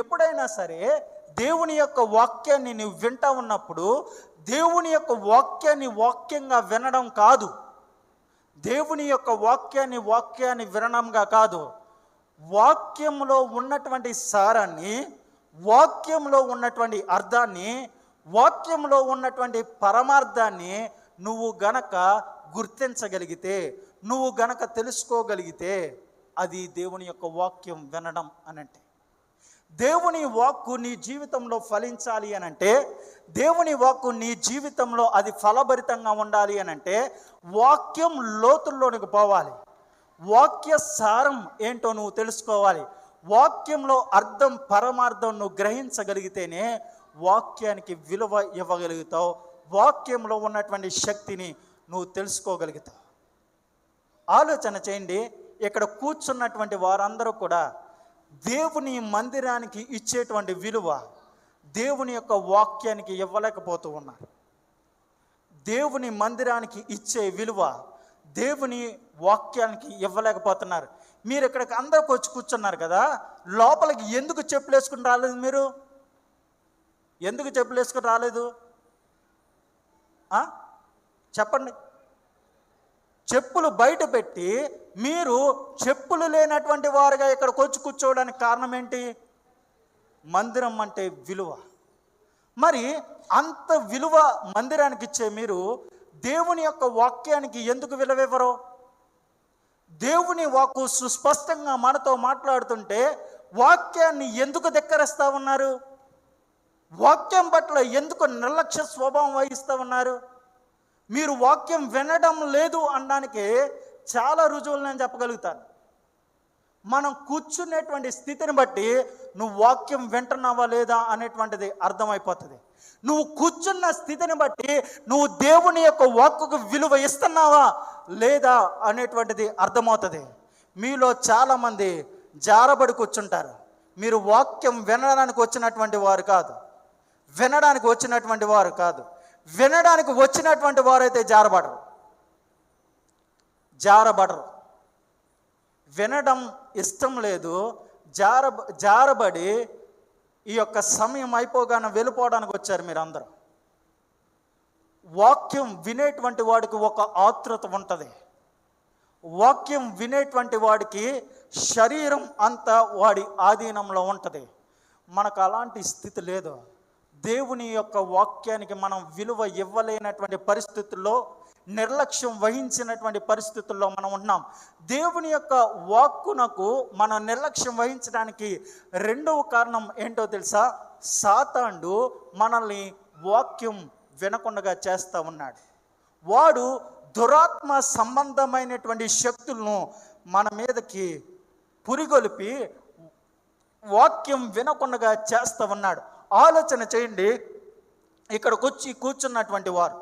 ఎప్పుడైనా సరే దేవుని యొక్క వాక్యాన్ని నువ్వు వింటా ఉన్నప్పుడు దేవుని యొక్క వాక్యాన్ని వాక్యంగా వినడం కాదు. దేవుని యొక్క వాక్యాన్ని వాక్యాన్ని వినడంగా కాదు. వాక్యంలో ఉన్నటువంటి సారాన్ని వాక్యంలో ఉన్నటువంటి అర్థాన్ని వాక్యంలో ఉన్నటువంటి పరమార్థాన్ని నువ్వు గనక గుర్తించగలిగితే నువ్వు గనక తెలుసుకోగలిగితే అది దేవుని యొక్క వాక్యం వినడం అనంటే. దేవుని వాక్కు నీ జీవితంలో ఫలించాలి అని అంటే దేవుని వాక్కు నీ జీవితంలో అది ఫలభరితంగా ఉండాలి అని అంటే వాక్యం లోతుల్లోనికి పోవాలి. వాక్య సారం ఏంటో నువ్వు తెలుసుకోవాలి. వాక్యంలో అర్థం పరమార్థం నువ్వు గ్రహించగలిగితేనే వాక్యానికి విలువ ఇవ్వగలుగుతావు. వాక్యంలో ఉన్నటువంటి శక్తిని నువ్వు తెలుసుకోగలుగుతావు. ఆలోచన చేయండి. ఇక్కడ కూర్చున్నటువంటి వారందరూ కూడా దేవుని మందిరానికి ఇచ్చేటువంటి విలువ దేవుని యొక్క వాక్యానికి ఇవ్వలేకపోతూ ఉన్నారు దేవుని మందిరానికి ఇచ్చే విలువ దేవుని వాక్యానికి ఇవ్వలేకపోతున్నారు. మీరు ఇక్కడికి అందరికి వచ్చి కూర్చున్నారు కదా లోపలికి ఎందుకు చెప్పులు వేసుకుని రాలేదు మీరు? ఎందుకు చెప్పులు వేసుకుని రాలేదు? చెప్పండి. చెప్పులు బయట పెట్టి మీరు చెప్పులు లేనటువంటి వారుగా ఇక్కడికి వచ్చి కూర్చోవడానికి కారణం ఏంటి? మందిరం అంటే విలువ. మరి అంత విలువ మందిరానికి ఇచ్చే మీరు దేవుని యొక్క వాక్యానికి ఎందుకు విలువివ్వరు? దేవుని వాక్కు సుస్పష్టంగా మనతో మాట్లాడుతుంటే వాక్యాన్ని ఎందుకు ధిక్కరిస్తా ఉన్నారు? వాక్యం పట్ల ఎందుకు నిర్లక్ష్య స్వభావం వహిస్తూ ఉన్నారు? మీరు వాక్యం వినడం లేదు అనడానికి చాలా రుజువులు నేను చెప్పగలుగుతాను. మనం కూర్చునేటువంటి స్థితిని బట్టి నువ్వు వాక్యం వింటున్నావా లేదా అనేటువంటిది అర్థమైపోతుంది. నువ్వు కూర్చున్న స్థితిని బట్టి నువ్వు దేవుని యొక్క వాక్కుకు విలువ ఇస్తున్నావా లేదా అనేటువంటిది అర్థమవుతుంది. మీలో చాలామంది జారబడి కూర్చుంటారు. మీరు వాక్యం వినడానికి వచ్చినటువంటి వారు కాదు. వినడానికి వచ్చినటువంటి వారు కాదు. వినడానికి వచ్చినటువంటి వారైతే జారబడరు. జారబడరు. వినడం ఇష్టం లేదు. జార జారబడి ఈ యొక్క సమయం అయిపోగానే వెళ్ళిపోవడానికి వచ్చారు మీరు అందరూ వాక్యం వినేటువంటి వాడికి ఒక ఆతృత ఉంటుంది. వాక్యం వినేటువంటి వాడికి శరీరం అంతా వాడి ఆధీనంలో ఉంటుంది. మనకు అలాంటి స్థితి లేదు. దేవుని యొక్క వాక్యానికి మనం విలువ ఇవ్వలేనటువంటి పరిస్థితుల్లో నిర్లక్ష్యం వహించినటువంటి పరిస్థితుల్లో మనం ఉన్నాం దేవుని యొక్క వాక్కునకు మనం నిర్లక్ష్యం వహించడానికి రెండవ కారణం ఏంటో తెలుసా? సాతాండు మనల్ని వాక్యం వినకుండా చేస్తూ ఉన్నాడు. వాడు దురాత్మ సంబంధమైనటువంటి శక్తులను మన మీదకి పురిగొలిపి వాక్యం వినకుండా చేస్తూ ఉన్నాడు. ఆలోచన చేయండి. ఇక్కడికి వచ్చి కూర్చున్నటువంటి వారు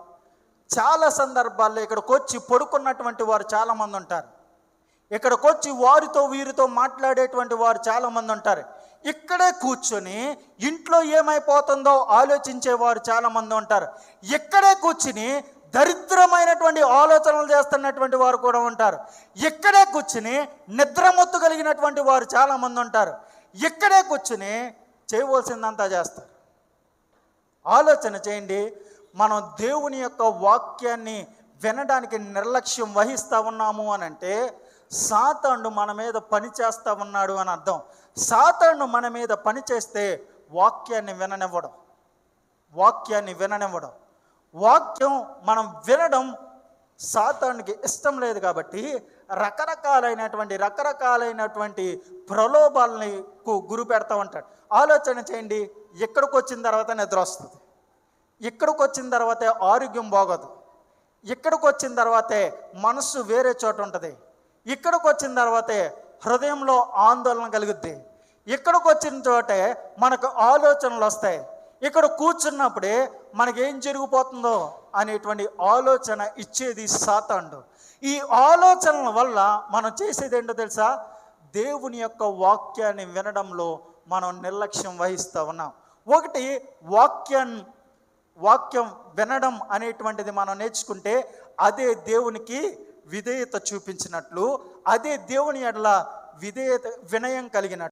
చాలా సందర్భాల్లో ఇక్కడికి వచ్చి పడుకున్నటువంటి వారు చాలామంది ఉంటారు. ఇక్కడికి వచ్చి వారితో వీరితో మాట్లాడేటువంటి వారు చాలామంది ఉంటారు. ఇక్కడే కూర్చొని ఇంట్లో ఏమైపోతుందో ఆలోచించేవారు చాలామంది ఉంటారు. ఇక్కడే కూర్చుని దరిద్రమైనటువంటి ఆలోచనలు చేస్తున్నటువంటి వారు కూడా ఉంటారు. ఇక్కడే కూర్చుని నిద్రమొత్తు కలిగినటువంటి వారు చాలామంది ఉంటారు. ఇక్కడే కూర్చుని చేయవలసిందంతా చేస్తారు. ఆలోచన చేయండి మనం దేవుని యొక్క వాక్యాన్ని వినడానికి నిర్లక్ష్యం వహిస్తూ ఉన్నాము అని అంటే సాతాండు మన మీద పని చేస్తూ ఉన్నాడు అని అర్థం. సాతాండు మన మీద పని చేస్తే వాక్యాన్ని విననివ్వడం. వాక్యాన్ని విననివ్వడం. వాక్యం మనం వినడం సాతానికి ఇష్టం లేదు కాబట్టి రకరకాలైనటువంటి రకరకాలైనటువంటి ప్రలోభాలని కు- గురి పెడతా ఉంటాడు. ఆలోచన చేయండి ఇక్కడికి వచ్చిన తర్వాత నిద్ర వస్తుంది. ఇక్కడికి వచ్చిన తర్వాతే ఆరోగ్యం బాగోదు. ఇక్కడికి వచ్చిన తర్వాతే మనస్సు వేరే చోట ఉంటుంది. ఇక్కడికి వచ్చిన తర్వాతే హృదయంలో ఆందోళన కలుగుద్ది. ఇక్కడికి వచ్చిన చోటే మనకు ఆలోచనలు వస్తాయి. ఇక్కడ కూర్చున్నప్పుడే మనకేం జరిగిపోతుందో అనేటువంటి ఆలోచన ఇచ్చేది సాతాండు ఈ ఆలోచనల వల్ల మనం చేసేది ఏంటో తెలుసా? దేవుని యొక్క వాక్యాన్ని వినడంలో మనం నిర్లక్ష్యం వహిస్తూ ఉన్నాం. ఒకటి వాక్యం వాక్యం వినడం అనేటువంటిది మనం నేర్చుకుంటే అదే దేవునికి విధేయత చూపించినట్లు అదే దేవుని ఎడల విధేయత వినయం కలిగినట్లు.